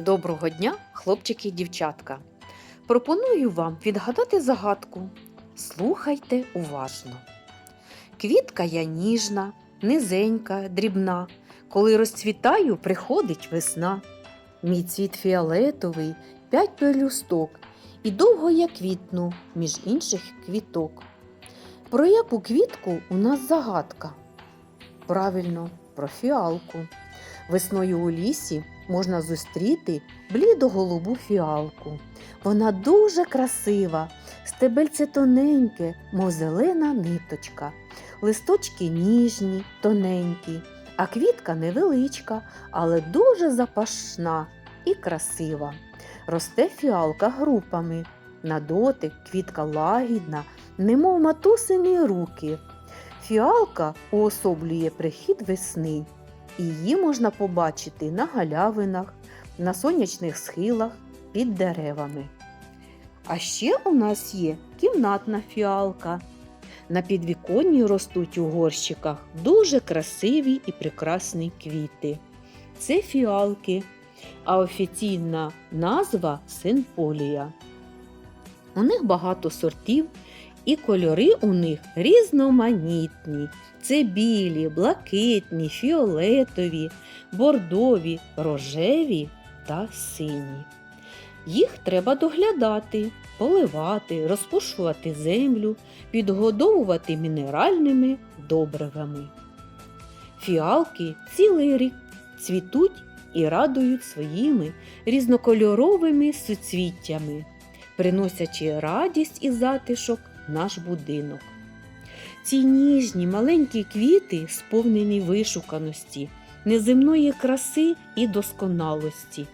Доброго дня, хлопчики і дівчатка. Пропоную вам відгадати загадку. Слухайте уважно. Квітка я ніжна, низенька, дрібна. Коли розцвітаю, приходить весна. Мій цвіт фіолетовий, п'ять пелюсток, і довго я квітну між інших квіток. Про яку квітку у нас загадка? Правильно, про фіалку. Весною у лісі можна зустріти блідо-голубу фіалку. Вона дуже красива, стебельце тоненьке, мов зелена ниточка, листочки ніжні, тоненькі, а квітка невеличка, але дуже запашна і красива. Росте фіалка групами. На дотик квітка лагідна, немов матусині руки. Фіалка уособлює прихід весни. Її можна побачити на галявинах, на сонячних схилах, під деревами. А ще у нас є кімнатна фіалка. На підвіконні ростуть у горщиках дуже красиві і прекрасні квіти. Це фіалки, а офіційна назва синполія. У них багато сортів, і кольори у них різноманітні. Це білі, блакитні, фіолетові, бордові, рожеві та сині. Їх треба доглядати, поливати, розпушувати землю, підгодовувати мінеральними добривами. Фіалки цілий рік цвітуть і радують своїми різнокольоровими суцвіттями, приносячи радість і затишок наш будинок. Ці ніжні маленькі квіти сповнені вишуканості, неземної краси і досконалості.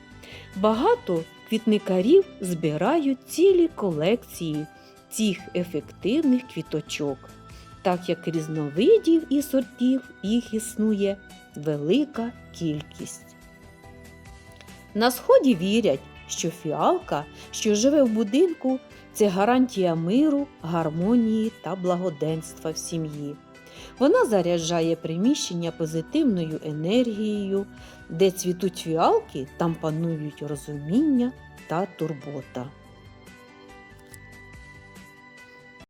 Багато квітникарів збирають цілі колекції цих ефективних квіточок, так як різновидів і сортів їх існує велика кількість. На сході вірять, що фіалка, що живе в будинку, це гарантія миру, гармонії та благоденства в сім'ї. Вона заряджає приміщення позитивною енергією, де цвітуть фіалки, там панують розуміння та турбота.